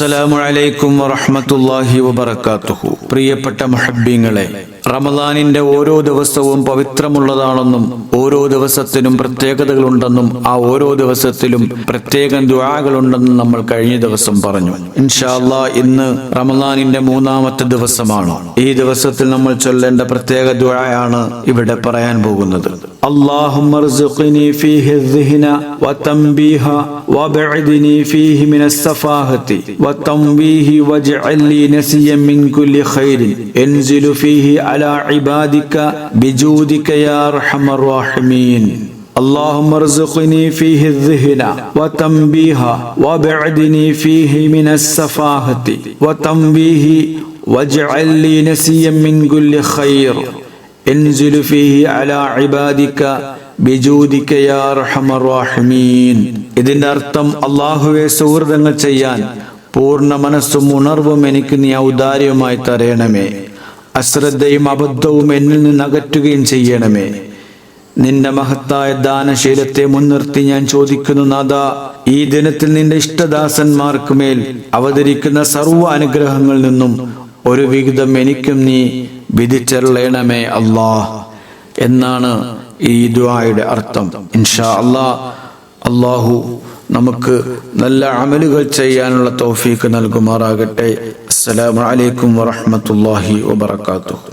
അസ്സലാമു അലൈക്കും വറഹ്മത്തുള്ളാഹി വബറകാതുഹു പ്രിയപ്പെട്ട മുഹബ്ബീങ്ങളെ റമദാനിന്റെ ഓരോ ദിവസവും പവിത്രമുള്ളതാണെന്നും ഓരോ ദിവസത്തിനും പ്രത്യേകതകളുണ്ടെന്നും ആ ഓരോ ദിവസത്തിലും പ്രത്യേകം ദുആകളുണ്ടെന്നും നമ്മൾ കഴിഞ്ഞ ദിവസം പറഞ്ഞു ഇൻഷാ അല്ലാ ഇന്ന് റമദാനിന്റെ മൂന്നാമത്തെ ദിവസമാണ് ഈ ദിവസത്തിൽ നമ്മൾ ചൊല്ലേണ്ട പ്രത്യേക ദുആയാണ് ഇവിടെ പറയാൻ പോകുന്നത് اللهم ارزقني فيه الذهن وتنبيه وابعدني فيه من السفاهة والتنبيه واجعل لي نسيا من كل خير انزل فيه على عبادك بجودك يا ارحم الراحمين اللهم ارزقني فيه الذهن وتنبيه وابعدني فيه من السفاهة وتنبيه واجعل لي نسيا من كل خير انزل فيه على عبادك ബിജൂദിക യാ അർഹമർ റഹീമീൻ ഇതിന്റെ അർത്ഥം അള്ളാഹുവെ സുഹൃതങ്ങൾ ചെയ്യാൻ പൂർണ്ണ മനസ്സും ഉണർവും എനിക്ക് നീ ഔദാര്യമായി തരയണമേ അശ്രദ്ധയും അബദ്ധവും എന്നിൽ നിന്ന് അകറ്റുകയും ചെയ്യണമേ. നിന്റെ മഹത്തായ ദാനശീലത്തെ മുൻനിർത്തി ഞാൻ ചോദിക്കുന്നു നാഥ ഈ ദിനത്തിൽ നിന്റെ ഇഷ്ടദാസന്മാർക്ക് മേൽ അവതരിക്കുന്ന സർവ അനുഗ്രഹങ്ങളിൽ നിന്നും ഒരു വിഹിതം എനിക്കും നീ വിധിച്ചരുളയണമേ അള്ളാഹ് എന്നാണ് ഈ ദുആയുടെ അർത്ഥം. ഇൻഷാ അല്ലാ അള്ളാഹു നമുക്ക് നല്ല അമലുകൾ ചെയ്യാനുള്ള തോഫീക്ക് നൽകുമാറാകട്ടെ. അസ്സലാമു അലൈക്കും വറഹ്മത്തുള്ളാഹി വബറകാതുഹു.